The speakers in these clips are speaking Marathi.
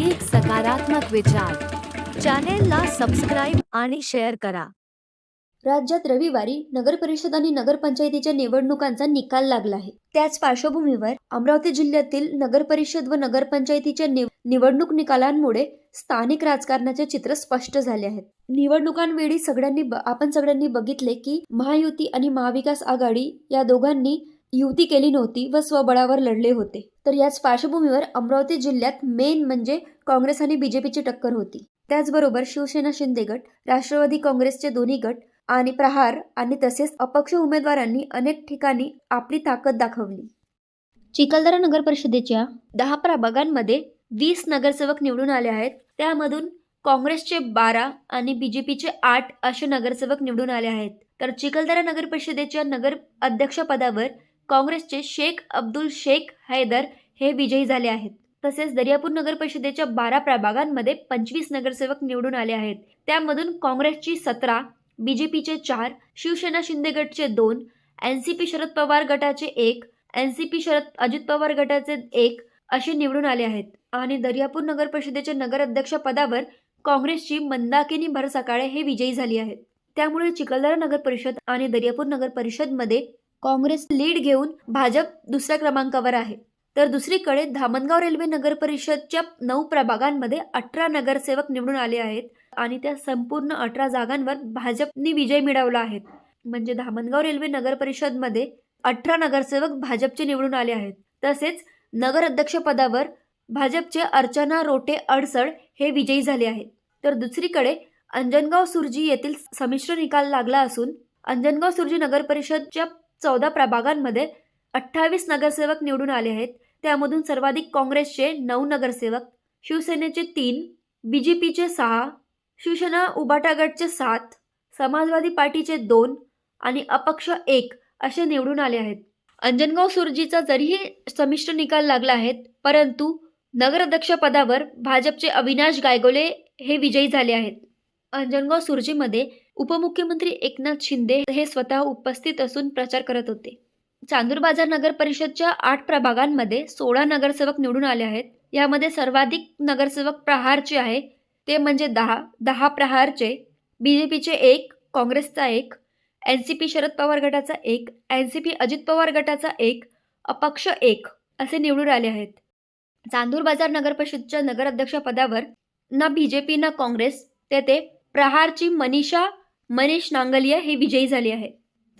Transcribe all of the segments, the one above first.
एक सकारात्मक विचार. चॅनेलला सबस्क्राईब आणि शेअर करा. राज्यात रविवारी नगरपरिषद आणि नगरपंचायतीच्या निवडणुकांचा निकाल लागला आहे. त्याच पार्श्वभूमीवर अमरावती जिल्ह्यातील नगरपरिषद व नगरपंचायतीच्या निव- निवडणूक निकालांमुळे स्थानिक राजकारणाचे चित्र स्पष्ट झाले आहेत. निवडणुकांवेळी सगळ्यांनी ब- आपण सगळ्यांनी बघितले की महायुती आणि महाविकास आघाडी या दोघांनी युती केली नव्हती व स्वबळावर लढले होते. तर याच पार्श्वभूमीवर अमरावती जिल्ह्यात मेन म्हणजे काँग्रेस आणि बीजेपीची टक्कर होती. त्याचबरोबर शिवसेना शिंदे गट राष्ट्रवादी काँग्रेसचे दोन्ही गट आणि प्रहार आणि तसेच अपक्ष उमेदवारांनी अनेक ठिकाणी आपली ताकद दाखवली. चिखलदरा नगर परिषदेच्या दहा प्रभागांमध्ये वीस नगरसेवक निवडून आले आहेत. त्यामधून काँग्रेसचे बारा आणि बीजेपीचे आठ असे नगरसेवक निवडून आले आहेत. तर चिखलदरा नगर परिषदेच्या नगर अध्यक्षपदावर काँग्रेसचे शेख अब्दुल शेख हैदर हे विजयी झाले आहेत. तसेच दर्यापूर नगर परिषदेच्या बारा प्रभागांमध्ये पंचवीस नगरसेवक निवडून आले आहेत. त्यामधून काँग्रेसची सतरा बीजेपीचे चार शिवसेना शिंदे गटचे दोन N C P Sharad Pawar गटाचे एक N C P Sharad Ajit Pawar गटाचे एक असे निवडून आले आहेत. आणि दर्यापूर नगर परिषदेच्या नगर अध्यक्षपदावर काँग्रेसची मंदाकिनी भरसकाळे हे विजयी झाली आहेत. त्यामुळे चिखलदरा नगर परिषद आणि दर्यापूर नगर परिषदमध्ये काँग्रेस लीड घेऊन भाजप दुसऱ्या क्रमांकावर आहे. तर दुसरीकडे धामणगाव रेल्वे नगर परिषदच्या नऊ प्रभागांमध्ये अठरा नगरसेवक निवडून आले आहेत आणि त्या संपूर्ण अठरा जागांवर भाजपने विजय मिळवला आहे. म्हणजे धामणगाव रेल्वे नगर परिषदमध्ये अठरा नगरसेवक भाजपचे निवडून आले आहेत. तसेच नगर अध्यक्षपदावर भाजपचे अर्चना रोटे अडसड हे विजयी झाले आहेत. तर दुसरीकडे अंजनगाव सुरजी येथील संमिश्र निकाल लागला असून अंजनगाव सुरजी नगर परिषदच्या चौदा प्रभागांमध्ये अठ्ठावीस नगरसेवक निवडून आले आहेत. त्यामधून सर्वाधिक काँग्रेसचे नऊ नगरसेवक शिवसेनेचे तीन बी जे पीचे सहा शिवसेना उबाटागडचे सात समाजवादी पार्टीचे दोन आणि अपक्ष एक असे निवडून आले आहेत. अंजनगाव सुरजीचा जरीही समिश्र निकाल लागला आहे परंतु नगराध्यक्षपदावर भाजपचे अविनाश गायगोले हे विजयी झाले आहेत. अंजनगाव सुरजीमध्ये उपमुख्यमंत्री एकनाथ शिंदे हे स्वतः उपस्थित असून प्रचार करत होते. चांदूर बाजार नगर परिषदच्या आठ प्रभागांमध्ये सोळा नगरसेवक निवडून आले आहेत. यामध्ये सर्वाधिक नगरसेवक प्रहारचे आहे. ते म्हणजे दहा दहा प्रहारचे बी जे पीचे एक काँग्रेसचा एक N C P Sharad Pawar गटाचा एक N C P Ajit Pawar गटाचा एक अपक्ष एक असे निवडून आले आहेत. चांदूर बाजार नगर परिषदच्या नगराध्यक्षपदावर ना बी जे पी ना काँग्रेस तेथे प्रहारची मनीषा मनीष नांगलिया हे विजयी झाले आहे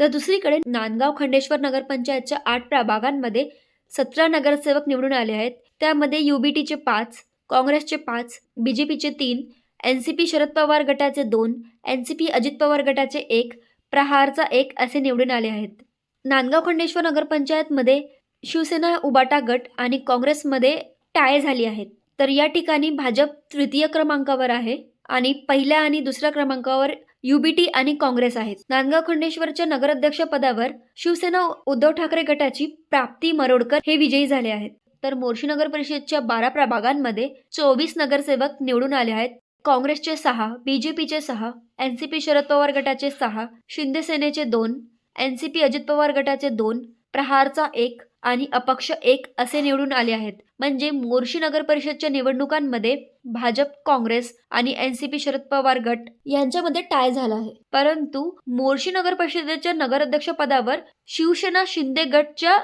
तर दुसरीकडे नांदगाव खंडेश्वर नगरपंचायतच्या आठ प्रभागांमध्ये सतरा नगरसेवक निवडून आले आहेत. त्यामध्ये युबीटीचे पाच काँग्रेसचे पाच बी जे पीचे तीन N C P Sharad Pawar गटाचे दोन N C P Ajit Pawar गटाचे एक प्रहारचा एक असे निवडून आले आहेत. नांदगाव खंडेश्वर नगरपंचायतमध्ये शिवसेना उबाटा गट आणि काँग्रेसमध्ये टाळे झाली आहेत. तर या ठिकाणी भाजप तृतीय क्रमांकावर आहे आणि पहिल्या आणि दुसऱ्या क्रमांकावर युबीटी आणि काँग्रेस आहेत. नांदगाव खंडेश्वरच्या नगराध्यक्षपदावर शिवसेना उद्धव ठाकरे गटाची प्राप्ती मरोडकर हे विजयी झाले आहेत. तर मोर्शी नगर परिषदच्या बारा प्रभागांमध्ये चोवीस नगरसेवक निवडून आले आहेत. काँग्रेसचे सहा बीजेपीचे सहा N C P Sharad Pawar गटाचे सहा शिंदे सेनेचे दोन N C P Ajit Pawar गटाचे दोन प्रहारचा एक आणि अपक्ष एक असे निवडून आले आहेत. म्हणजे मोर्शी नगर परिषदच्या निवडणुकांमध्ये भाजप काँग्रेस आणि N C P Sharad Pawar गट यांच्यामध्ये टाय झाला आहे. परंतु मोर्शी नगर परिषदेच्या नगराध्यक्षपदावर शिवसेना शिंदे गटच्या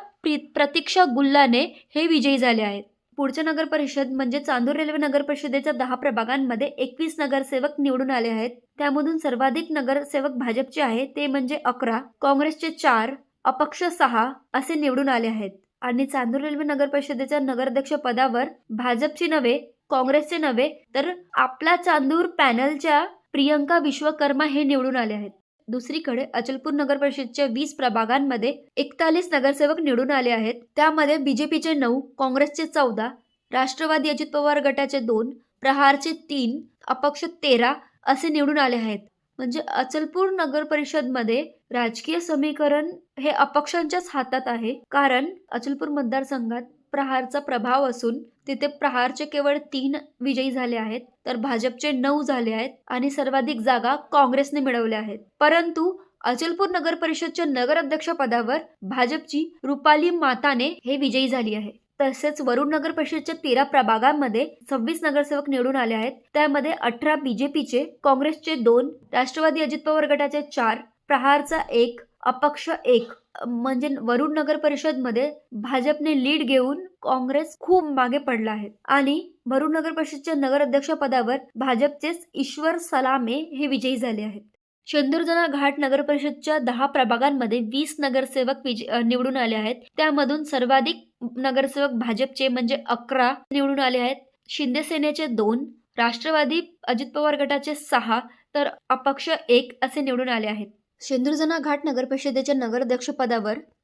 प्रतीक्षा गुल्लाने हे विजयी झाले आहेत. पुढच्या नगर परिषद म्हणजे चांदूर रेल्वे नगर परिषदेच्या दहा प्रभागांमध्ये एकवीस नगरसेवक निवडून आले आहेत. त्यामधून सर्वाधिक नगरसेवक भाजपचे आहे. ते म्हणजे अकरा काँग्रेसचे चार अपक्ष सहा असे निवडून आले आहेत. आणि चांदूर रेल्वे नगर परिषदेच्या नगराध्यक्ष पदावर भाजपची नव्हे काँग्रेसचे नव्हे तर आपला चांदूर पॅनलच्या प्रियंका विश्वकर्मा हे निवडून आले आहेत. दुसरीकडे अचलपूर नगर परिषदच्या वीस प्रभागांमध्ये एकतालीस नगरसेवक निवडून आले आहेत. त्यामध्ये बीजेपीचे नऊ काँग्रेसचे चौदा राष्ट्रवादी अजित पवार गटाचे दोन प्रहारचे तीन अपक्ष तेरा असे निवडून आले आहेत. म्हणजे अचलपूर नगर परिषदमध्ये राजकीय समीकरण हे अपक्षांच्याच हातात आहे. कारण अचलपूर मतदारसंघात प्रहारचा प्रभाव असून तिथे प्रहारचे केवळ तीन विजयी झाले आहेत तर भाजपचे नऊ झाले आहेत आणि सर्वाधिक जागा काँग्रेसने मिळवल्या आहेत. परंतु अचलपूर नगर परिषदच्या नगराध्यक्ष पदावर भाजपची रुपाली माताने हे विजयी झाली आहे. तसेच वरुण नगर परिषदच्या तेरा प्रभागांमध्ये सव्वीस नगरसेवक निवडून आले आहेत. त्यामध्ये अठरा बीजेपीचे काँग्रेसचे दोन राष्ट्रवादी अजित पवार गटाचे चार प्रहारचा एक अपक्ष एक. म्हणजे वरुण नगर परिषदमध्ये भाजपने लीड घेऊन काँग्रेस खूप मागे पडला आहे. आणि वरुण नगर परिषदच्या नगराध्यक्ष पदावर भाजपचेच ईश्वर सलामे हे विजयी झाले आहेत. शेंदुरजना घाट नगर परिषदच्या दहा प्रभागांमध्ये वीस नगरसेवक विजय निवडून आले आहेत. त्यामधून सर्वाधिक नगरसेवक भाजपचे म्हणजे अकरा निवडून आले आहेत. शिंदे सेनेचे दोन राष्ट्रवादी अजित पवार गटाचे सहा तर अपक्ष एक असे निवडून आले आहेत. शेंदुरजना घाट नगर परिषदेच्या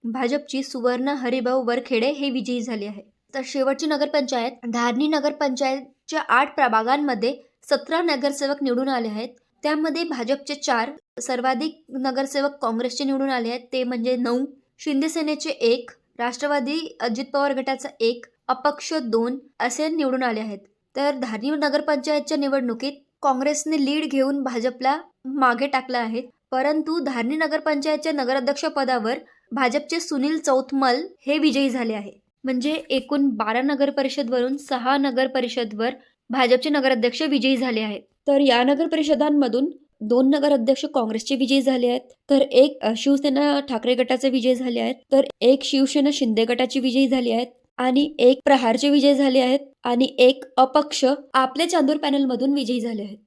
भाजपची सुवर्ण हरिभाऊ वरखेडे हे विजयी झाले आहे तर शेवटची नगरपंचायत धारणी नगरपंचायतच्या आठ प्रभागांमध्ये सतरा नगरसेवक निवडून आले आहेत. त्यामध्ये भाजपचे चार सर्वाधिक नगरसेवक काँग्रेसचे निवडून आले आहेत. ते म्हणजे नऊ शिंदेसेनेचे एक राष्ट्रवादी अजित पवार गटाचा एक अपक्ष दोन असे निवडून आले आहेत. तर धारणी नगरपंचायतच्या निवडणुकीत काँग्रेसने लीड घेऊन भाजपला मागे टाकलं आहे. परंतु धारणी नगरपंचायतच्या नगराध्यक्षपदावर भाजपचे सुनील चौथमल हे विजयी झाले आहे. म्हणजे एकूण बारा नगर परिषदवरून सहा नगर परिषदवर भाजपचे नगराध्यक्ष विजयी झाले आहेत. तर या नगर परिषदांमधून दोन नगराध्यक्ष काँग्रेसचे विजयी झाले आहेत. तर एक शिवसेना ठाकरे गटाचे विजय झाले आहेत. तर एक शिवसेना शिंदे गटाची विजयी झाली आहेत. आणि एक प्रहारचे विजय झाले आहेत. आणि एक अपक्ष आपल्या चांदूर पॅनलमधून विजयी झाले आहेत.